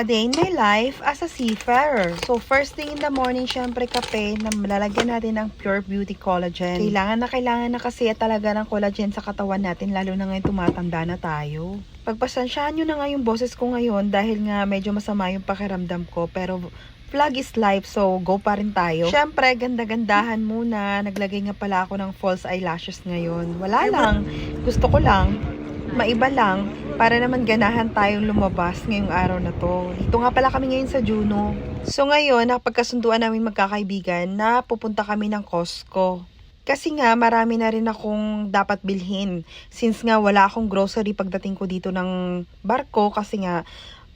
A day in my life as a seafarer. So, first thing in the morning, syempre kape na lalagyan natin ng Pure Beauty Collagen. Kailangan na kailangan na kasi talaga ng collagen sa katawan natin, lalo na ngayon tumatanda na tayo. Pagpasensyahan nyo na nga yung boses ko ngayon dahil nga medyo masama yung pakiramdam ko, pero vlog is life, so go pa rin tayo. Syempre, ganda-gandahan muna. Naglagay nga pala ako ng false eyelashes ngayon. Wala lang. Gusto ko lang maiba lang para naman ganahan tayong lumabas ngayong araw na to. Dito nga pala kami ngayon sa Juno. So ngayon, napagkasunduan namin magkakaibigan na pupunta kami ng Costco. Kasi nga, marami na rin akong dapat bilhin. Since nga wala akong grocery pagdating ko dito ng barko kasi nga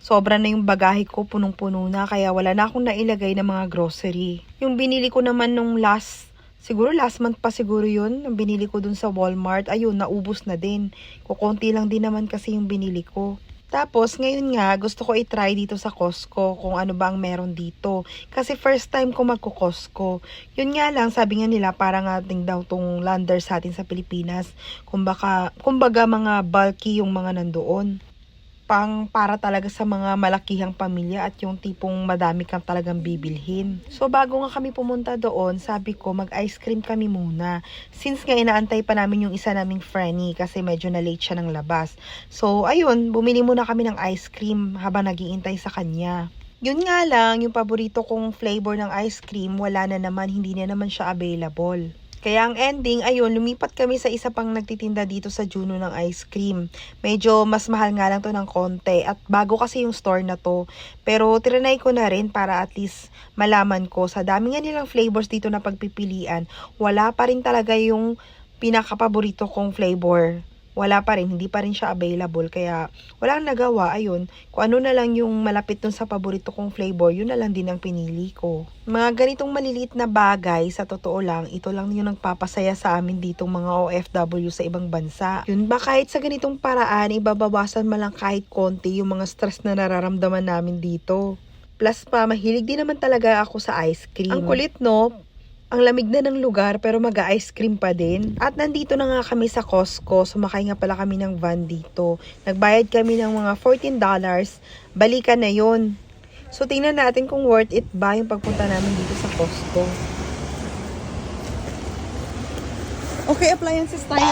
sobra na yung bagahe ko, punong-puno na, kaya wala na akong nailagay ng mga grocery. Yung binili ko naman nung last Siguro last month pa siguro yun, ang binili ko dun sa Walmart. Ayun, naubos na din. Kukunti lang din naman kasi yung binili ko. Tapos, ngayon nga, gusto ko i-try dito sa Costco kung ano ba ang meron dito. Kasi first time ko magko-Costco. Yun nga lang, sabi nga nila, parang ating daw tong lander sa atin sa Pilipinas. Kumbaga, kumbaga mga bulky yung mga nandoon pang para talaga sa mga malakihang pamilya at yung tipong madami kang talagang bibilhin. So bago nga kami pumunta doon, sabi ko mag-ice cream kami muna. Since nga inaantay pa namin yung isa naming Frenny kasi medyo na late siya ng labas. So ayun, bumili muna kami ng ice cream habang nagiintay sa kanya. Yun nga lang, yung paborito kong flavor ng ice cream, wala na naman, hindi na naman siya available. Kaya ang ending, ayun, lumipat kami sa isa pang nagtitinda dito sa Juno ng ice cream. Medyo mas mahal nga lang to ng konti at bago kasi yung store na to. Pero trinay ko na rin para at least malaman ko sa dami nga nilang flavors dito na pagpipilian, wala pa rin talaga yung pinakapaborito kong flavor wala pa rin, hindi pa rin siya available. Kaya, walang nagawa, ayun. Kung ano na lang yung malapit dun sa paborito kong flavor, yun na lang din ang pinili ko. Mga ganitong maliliit na bagay, sa totoo lang, ito lang yung nagpapasaya sa amin ditong mga OFW sa ibang bansa. Yun ba, kahit sa ganitong paraan, ibabawasan man lang kahit konti yung mga stress na nararamdaman namin dito. Plus pa, mahilig din naman talaga ako sa ice cream. Ang kulit, no? Ang lamig na ng lugar pero mag-ice cream pa din. At nandito na nga kami sa Costco. Sumakay nga pala kami ng van dito. Nagbayad kami ng mga $14. Balikan na yon. So tingnan natin kung worth it ba yung pagpunta namin dito sa Costco. Okay, appliances tayo.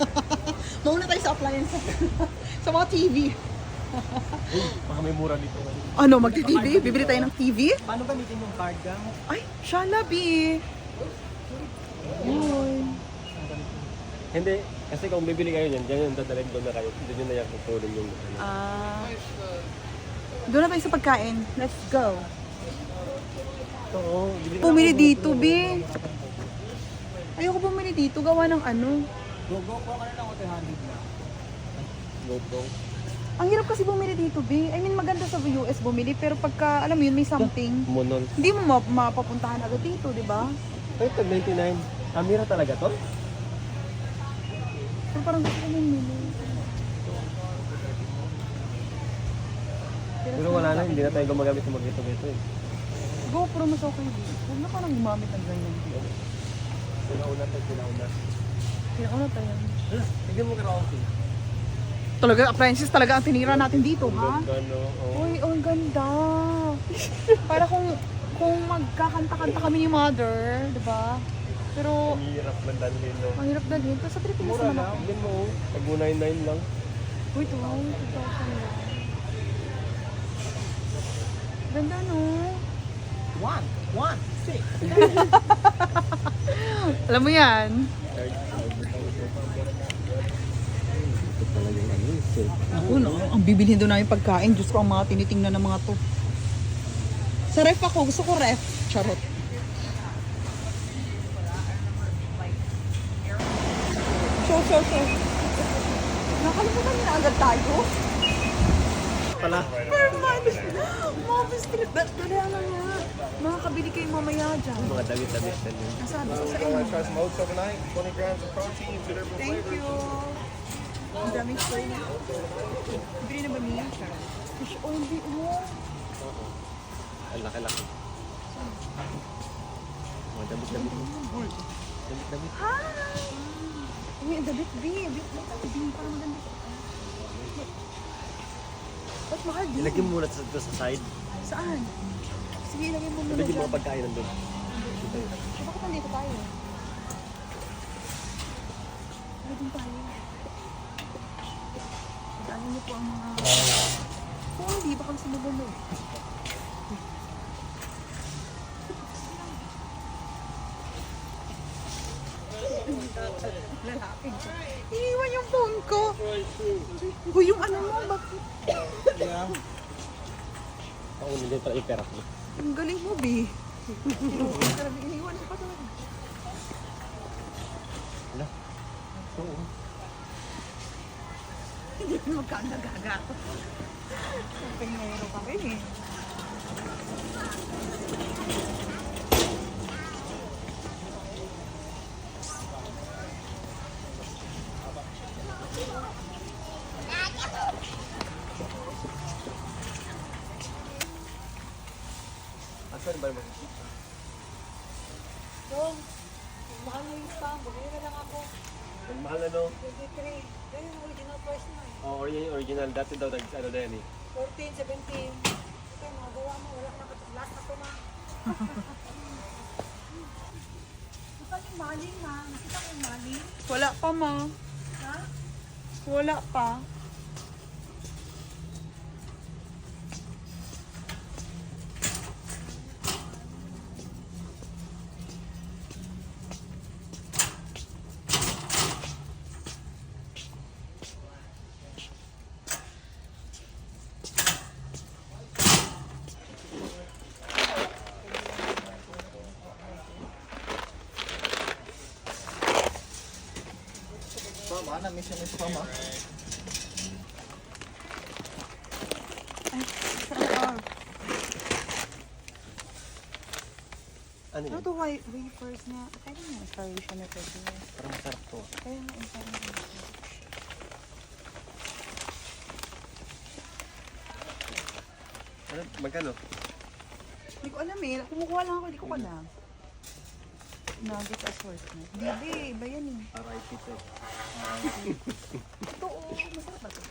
Mauna tayo sa appliances. sa mga TV. Baka may mura dito. Ano, magti-TV? Bibili tayo ng TV? Paano gamitin yung card gang? Ay, Shalabi. Yun. Hindi, kasi kung bibili kayo niyan, dyan yung dadalhin doon na kayo. Doon yung kukunin yung ano. Ah. doon na tayo sa pagkain. Let's go. Oo, bili ka Pumili dito, be. Ayoko bumili dito. Gawa ng ano. Go, go, go ka na lang 100 na. Go, go. Ang hirap kasi bumili dito, be. I mean, maganda sa US bumili. Pero pagka, alam mo yun, may something. Monol. Hindi mo ma- mapapuntahan agad dito, di ba? Ay, tag 99. Amira talaga to? Pero parang gusto ko bumili. Pero wala na, hindi na tayo gumagamit ng mga ito eh. GoPro mas okay dito. Huwag na parang gumamit ng ganyan. Sinauna tayo, sinauna. Kinauna tayo. Hala, tignan mo karaoke. Talaga, appliances talaga ang tinira natin dito, ha? Oh. Uy, ang ganda. Para kung kung magkakanta-kanta kami ni mother, di ba? Pero, Ang hirap lang dalhin, no? ang hirap dalhin. Pero sa Pilipinas Mura naman na, ako. mo, oh. tag 99 lang. Uy, ito, 2,000 lang. Ganda, no? One, one, six. Alam mo yan? Ito talaga yung ano, eh. Ako, no? Ang bibilhin doon namin pagkain. Diyos ko, ang mga tinitingnan ng mga to. Sa ref ako. Gusto ko ref. Charot. Show, show, show. Nakalimutan niya agad tayo. Pala. Perman! Mga biscuit. Ba't kaya na nga? Makakabili kayo mamaya dyan. Mga damit-damit na yun. Nasabi ko sa inyo. to try some oats overnight? 20 grams of protein, Thank you. Ang daming soy. Bili na ba niya? Fish oil, di oh. Ang laki-laki. Mga damit-damit mo. Damit-damit. Hi! Uy, ang dabit, B. Bit mo tayo, B. Para maganda. Ba't mahal din? Ilagay mo muna sa, sa side. Saan? Sige, ilagay mo muna Ilagay mo mga pagkain nandun. Bakit nandito tayo? Din tayo. Niyo po ang mga... Kung hindi, baka sumubong mo. Lalaki. Iniwan yung phone ko. Uy, yung ano mo, bakit? Ako hindi pala iperak mo. Ang galing mo. Grabe, iniwan ko pa talaga. Wala. Oo. Hindi ko magkagagaga. Pingero ka rin eh. Asan ba naman? Yun yung original. Dati daw nag ano na yan eh. 14, 17. Ito, magawa mo. Wala na ka. Lahat na to na. Nasaan yung maling ma? Nakita ko yung maling. Wala pa, ma. Ha? Wala pa. Spam, ah, na-miss yung spam, ah. Ano Ano yun? to, wa- wafers nga? Kaya nga, inspiration na to. Parang masarap to. Kaya nga, inspiration. Ano? Magkano? Hindi ko alam eh. Kumukuha lang ako, hindi ko alam. Nugget assortment. Bibi, iba yan eh. RIP to. Ito, oh, masarap ba ito?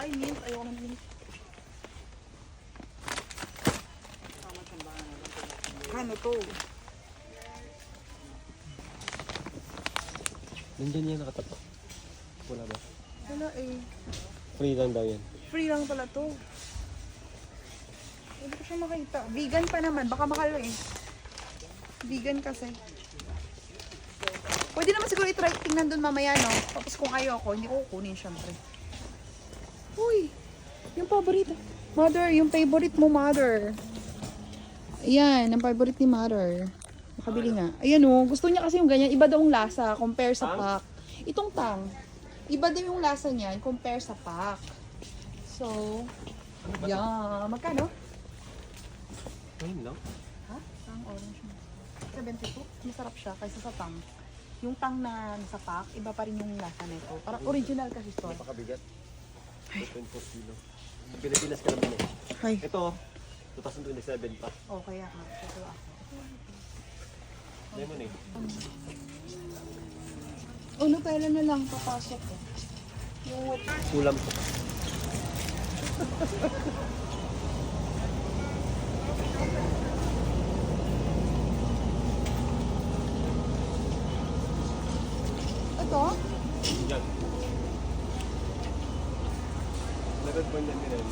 Ay, mint. Ayoko ng mint. Ano to? Nandyan yan nakatapak. Wala ba? Wala eh. Free lang daw yan. Free lang pala to. Hindi ko siya makita. Vegan pa naman. Baka mahal eh. Vegan kasi. Pwede naman siguro i-try tingnan dun mamaya, no? Tapos kung ayaw ko, hindi ko kukunin syempre. Uy! Yung paborito. Mother, yung favorite mo, mother. Ayan, ang favorite ni mother. Makabili nga. Ayan oh, gusto niya kasi yung ganyan. Iba daw ang lasa compare sa pack. Itong tang. Iba daw yung lasa niyan compare sa pack. So, yeah. Magkano? Ayun lang. Ha? Tang orange mo. 72. Masarap siya kaysa sa tang. Yung tang na nasa pack, iba pa rin yung lasa nito. Parang original kasi ito. Napakabigat. 2.4 kilo. Sa Pilipinas ka naman eh. Ay. Ito, 2027 pa. Oh, kaya nga. Ito ako. Lemon eh. Oh, Nutella na lang. Papasok ko. Yung what? Kulam to. Ito? Yan. Lagad po niyan din.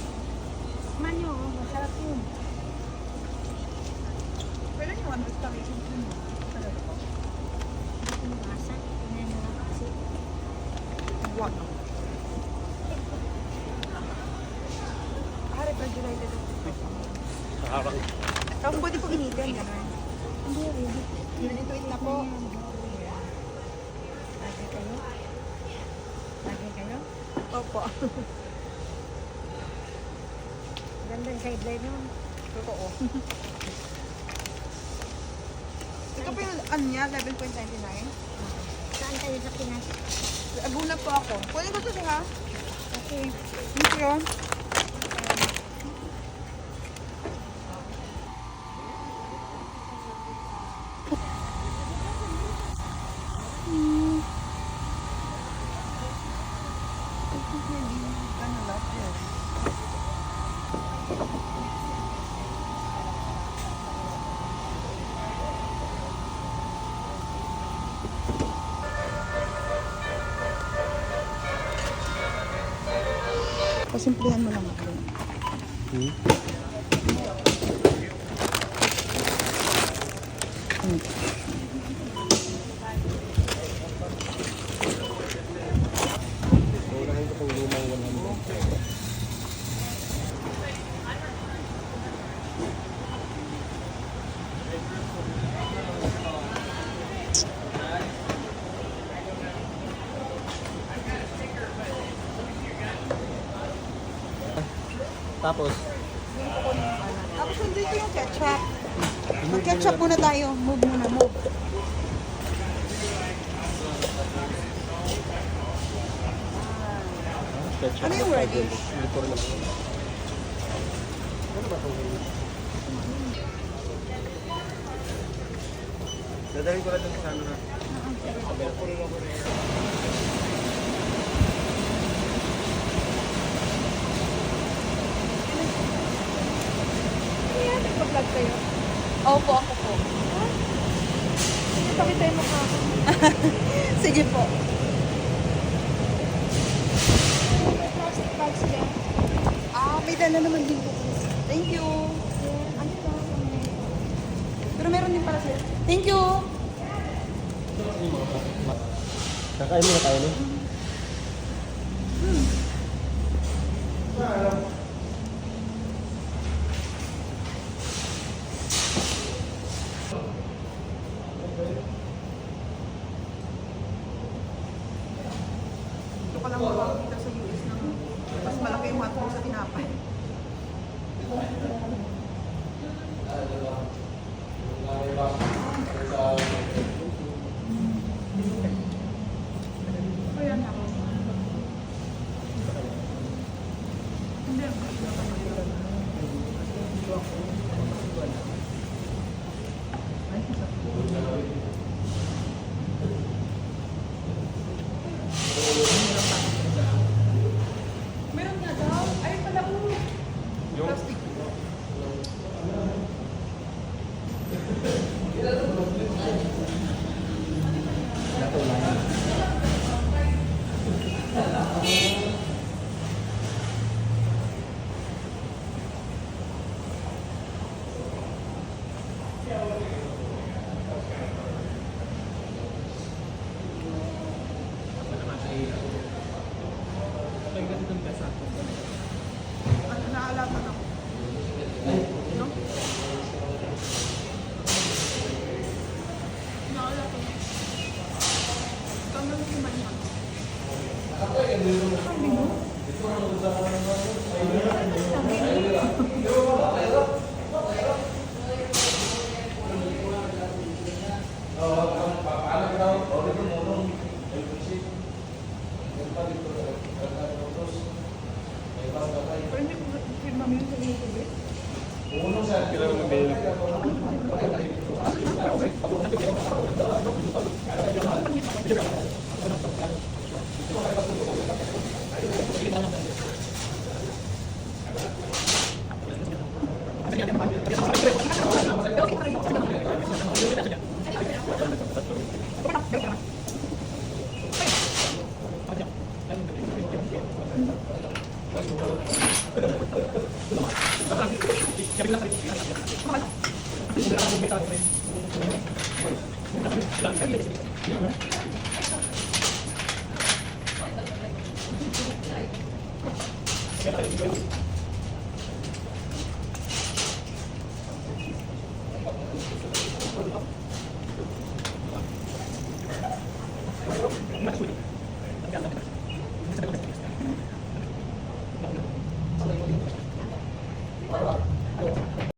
Manyo, masarap yun. Kailan yung one restoration din mo? Talaga po? Pinabasa. Pinano lang kasi. What? Ah, refrigerated. Nakakang. Tapos pwede po initin. Hindi, hindi. Ginituin na po. Lagi kayo? Lagi kayo? Opo. Ganda yung sideline nun. Totoo. Ito po yung ano niya, 11.99. Saan kayo sa Pinas? Aguna po ako. Pwede ko ito ha? Okay. Thank you. Pasimplihan mo lang ako. Hmm? Unahin ko pong lumang 100. Tapos, Tapos nandito yung ketchup. Mag-ketchup muna tayo. Move muna, move. ketchup. Ano yung ready? Hindi ko rin alam. Ano ba itong Dadalhin ko lang dun sa ano na. Kayo? Opo, ako po. Pakita tayo mukha ko. Sige po. Plastic bags niya. Ah, may dala naman din po. Thank you. Ano ba? Pero meron din pala sila. Thank you. Kakain muna tayo, no? Ito ka lang makakita sa US ng mas malaki yung hotdog sa tinapay. Meron nga daw. Ay, pala ko. Plastic. Ano, naalaman ako. No? Naalaman ako. Kami yung manyan. Sabi mo? Pero